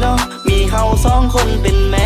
เนาะมีเขาสองคนเป็นแม่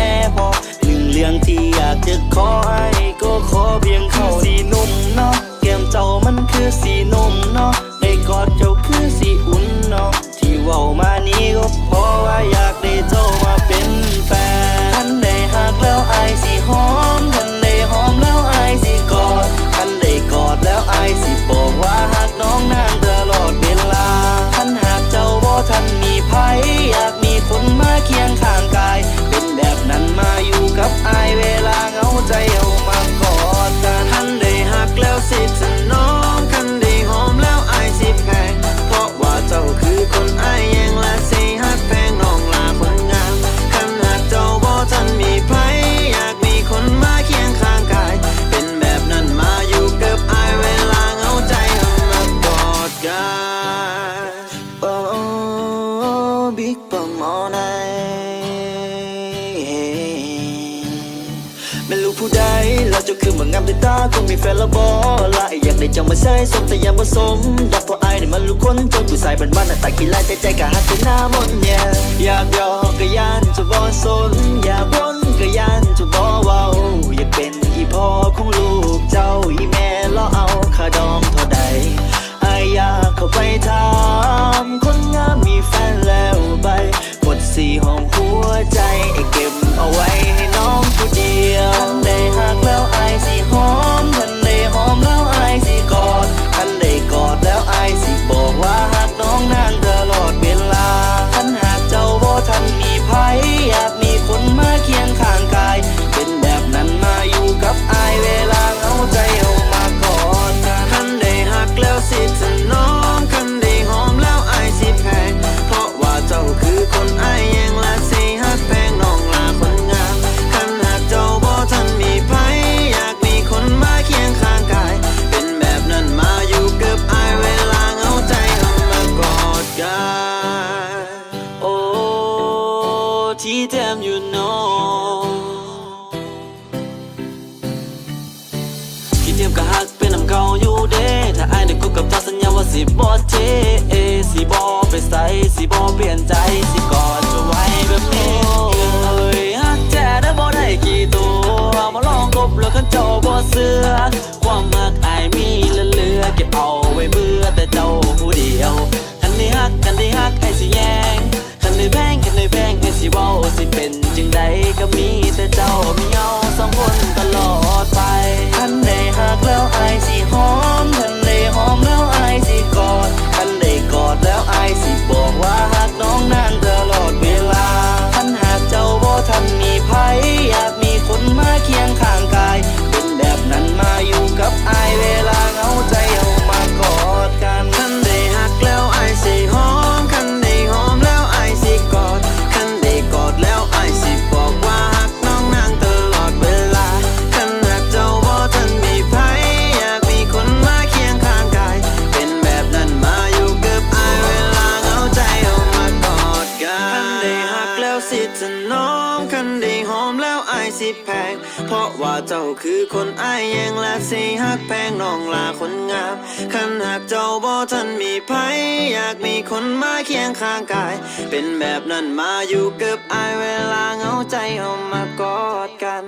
big bang all night ไม่รู้ผู้ใดแล้วเจ้าคือเมือนงามด้วยตาคงมีแฟนและบอลายอยากได้เจ้ามาใช้สมแต่ยังผสมอยากพอไอ้เนี่ยมันรู้คนจนผู้ชายบ้านๆหน้าตาขี้ไล่แต่ใจกะหักใจหน้ามนเนี่ยอยากยอก็ยานจะบอสน fulfill ันได้หอมแล้วอายสิแพง เพราะว่าเจ้าคือคนอายแยงและสิหักแพงน้องลาคนงามขันหากเจ้าบ่ทันมีภัยอยากมีคนมาเคียงข้างกาย เป็นแบบนั้นมาอยู่เกือบอายเวลาเหงาใจเอามากอดกัน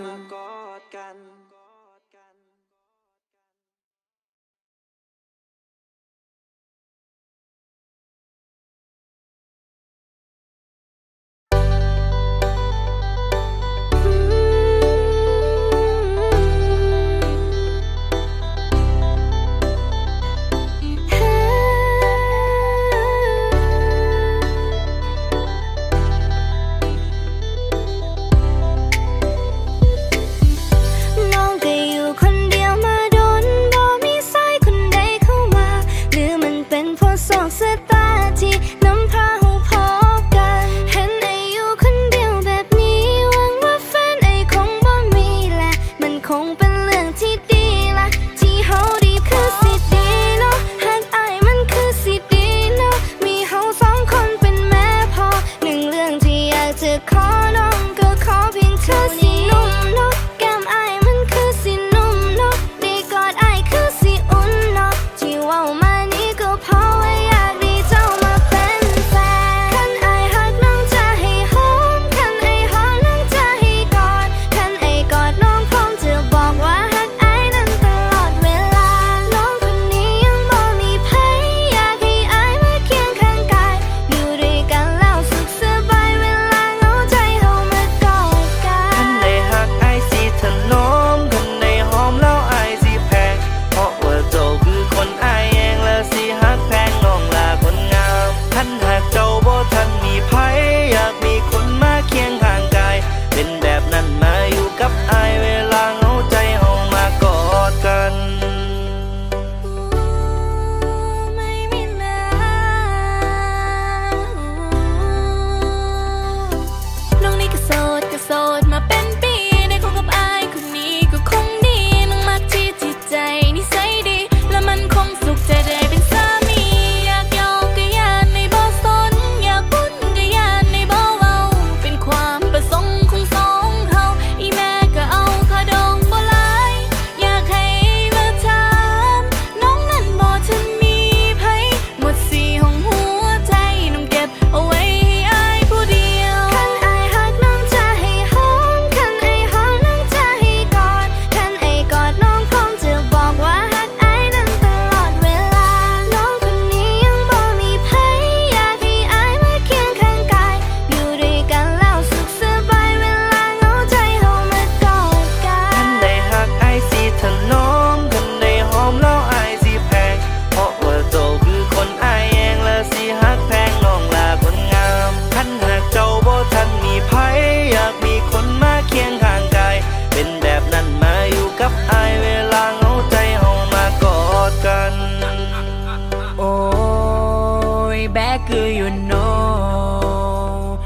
back, girl, you know.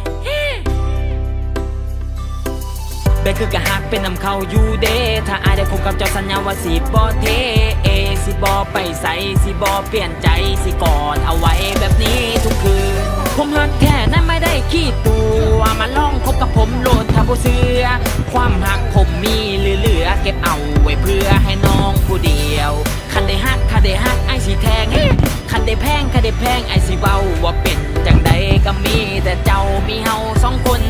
Back, girl, ก็หักเป็นนำเข้าอยู่เด้ถ้าอายได้คบกับเจ้าสัญญาว่าสิบ่เทเอสิบ่ไปใส่สิบ่เปลี่ยนใจสิกอดเอาไว้แบบนี้ทุกคืน ผมหักแค่นั้นไม่ได้ขี้ตัวมาล่องคบกับผมโลดถ้าบ่เสือความหักผมมีเหลือๆเก็บเอาไว้เพื่อให้น้องผู้เดียว คันได้หักถ้าได้หักไอ้สิแทง คันได้แพงคันได้แพงไอสิเว้าว่าเป็นจังใดก็มีแต่เจ้ามีเฮาสองคน